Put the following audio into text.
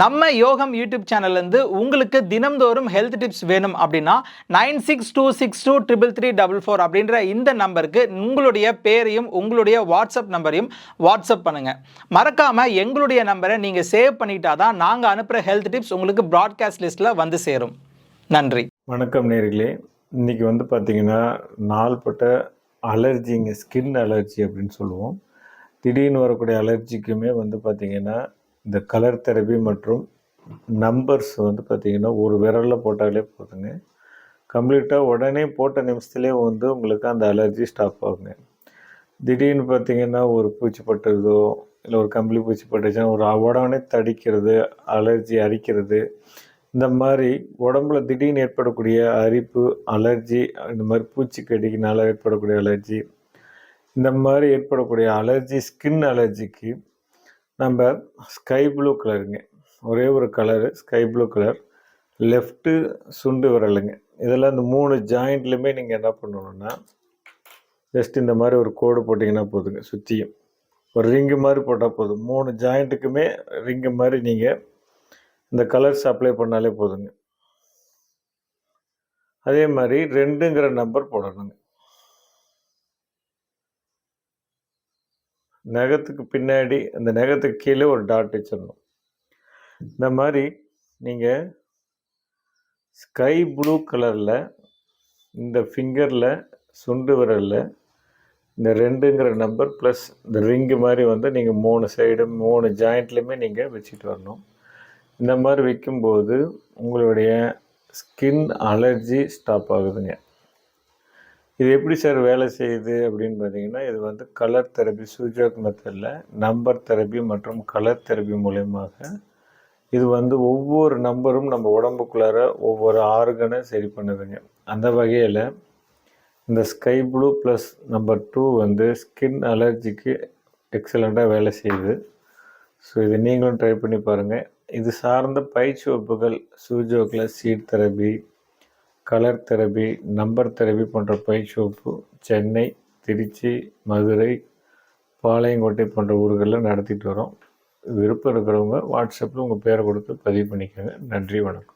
நம்ம யோகம் யூடியூப் சேனல்லேருந்து உங்களுக்கு தினம்தோறும் ஹெல்த் டிப்ஸ் வேணும் அப்படின்னா nine six two six two triple three double four அப்படின்ற இந்த நம்பருக்கு உங்களுடைய பேரையும் உங்களுடைய வாட்ஸ்அப் நம்பரையும் வாட்ஸ்அப் பண்ணுங்கள் மறக்காமல் எங்களுடைய நம்பரை நீங்கள் சேவ் பண்ணிட்டா தான் நாங்கள் அனுப்புகிற ஹெல்த் டிப்ஸ் உங்களுக்கு ப்ராட்காஸ்ட் லிஸ்ட்டில் வந்து சேரும். நன்றி. வணக்கம் நேர்களே. இன்றைக்கி வந்து பார்த்திங்கன்னா நாள்பட்ட அலர்ஜிங்க ஸ்கின் அலர்ஜி அப்படின்னு சொல்லுவோம். திடீர்னு வரக்கூடிய அலர்ஜிக்குமே வந்து பார்த்திங்கன்னா இந்த கலர் தெரபி மற்றும் நம்பர்ஸ் வந்து பார்த்திங்கன்னா ஒரு விரலில் போட்டாலே போதுங்க. கம்ப்ளீட்டாக உடனே போட்ட நிமிஷத்துலேயே வந்து உங்களுக்கு அந்த அலர்ஜி ஸ்டாப் ஆகுங்க. திடீர்னு பார்த்திங்கன்னா ஒரு பூச்சி பட்டுறதோ இல்லை ஒரு கம்பளி பூச்சி பட்டுச்சுன்னா ஒரு உடனே தடிக்கிறது அலர்ஜி அரிக்கிறது. இந்த மாதிரி உடம்புல திடீர்னு ஏற்படக்கூடிய அரிப்பு அலர்ஜி இந்த மாதிரி பூச்சி கடிக்கினால ஏற்படக்கூடிய அலர்ஜி இந்த மாதிரி ஏற்படக்கூடிய அலர்ஜி ஸ்கின் அலர்ஜிக்கு நம்ம ஸ்கை ப்ளூ கலருங்க ஒரே ஒரு colour sky blue colour left சுண்டு விரலுங்க. இதெல்லாம் இந்த மூணு ஜாயிண்ட்லையுமே நீங்கள் என்ன பண்ணணுன்னா ஜஸ்ட் இந்த மாதிரி ஒரு கோடு போட்டிங்கன்னா போதுங்க சுற்றியும் ஒரு ரிங்கு மாதிரி போட்டால் போதும். மூணு ஜாயிண்ட்டுக்குமே ரிங்கு மாதிரி நீங்கள் இந்த கலர்ஸ் அப்ளை பண்ணாலே போதுங்க. அதே மாதிரி ரெண்டுங்கிற நம்பர் போடணுங்க. நகத்துக்கு பின்னாடி அந்த நகத்துக்கு கீழே ஒரு டாட் வச்சிடணும். இந்த மாதிரி நீங்கள் ஸ்கை ப்ளூ கலரில் இந்த ஃபிங்கரில் சுண்டு விரலில் இந்த ரெண்டுங்கிற நம்பர் ப்ளஸ் இந்த ரிங்கு மாதிரி வந்து நீங்கள் மூணு சைடும் மூணு ஜாயிண்ட்லேயுமே நீங்கள் வச்சுட்டு வரணும். இந்த மாதிரி வைக்கும்போது உங்களுடைய ஸ்கின் அலர்ஜி ஸ்டாப் ஆகுதுங்க. இது எப்படி சார் வேலை செய்யுது அப்படின்னு பார்த்தீங்கன்னா இது வந்து கலர் தெரப்பி சூஜோக் மெத்தடில் நம்பர் தெரப்பி மற்றும் கலர் தெரப்பி மூலயமாக இது வந்து ஒவ்வொரு நம்பரும் நம்ம உடம்புக்குள்ளார ஒவ்வொரு ஆர்கனை சரி பண்ணுதுங்க. அந்த வகையில் இந்த sky blue plus number two வந்து ஸ்கின் அலர்ஜிக்கு எக்ஸலண்ட்டாக வேலை செய்யுது. ஸோ இதை நீங்களும் ட்ரை பண்ணி பாருங்கள் இது சார்ந்த பயிற்சிவப்புகள் சூஜோக்கில் seed therapy colour therapy number therapy போன்ற பயிற்சிவப்பு சென்னை திருச்சி மதுரை பாளையங்கோட்டை போன்ற ஊர்களில் நடத்திட்டு வரோம். விருப்பம் இருக்கிறவங்க வாட்ஸ்அப்பில் உங்கள் பேரை கொடுத்து பதிவு பண்ணிக்கோங்க. நன்றி வணக்கம்.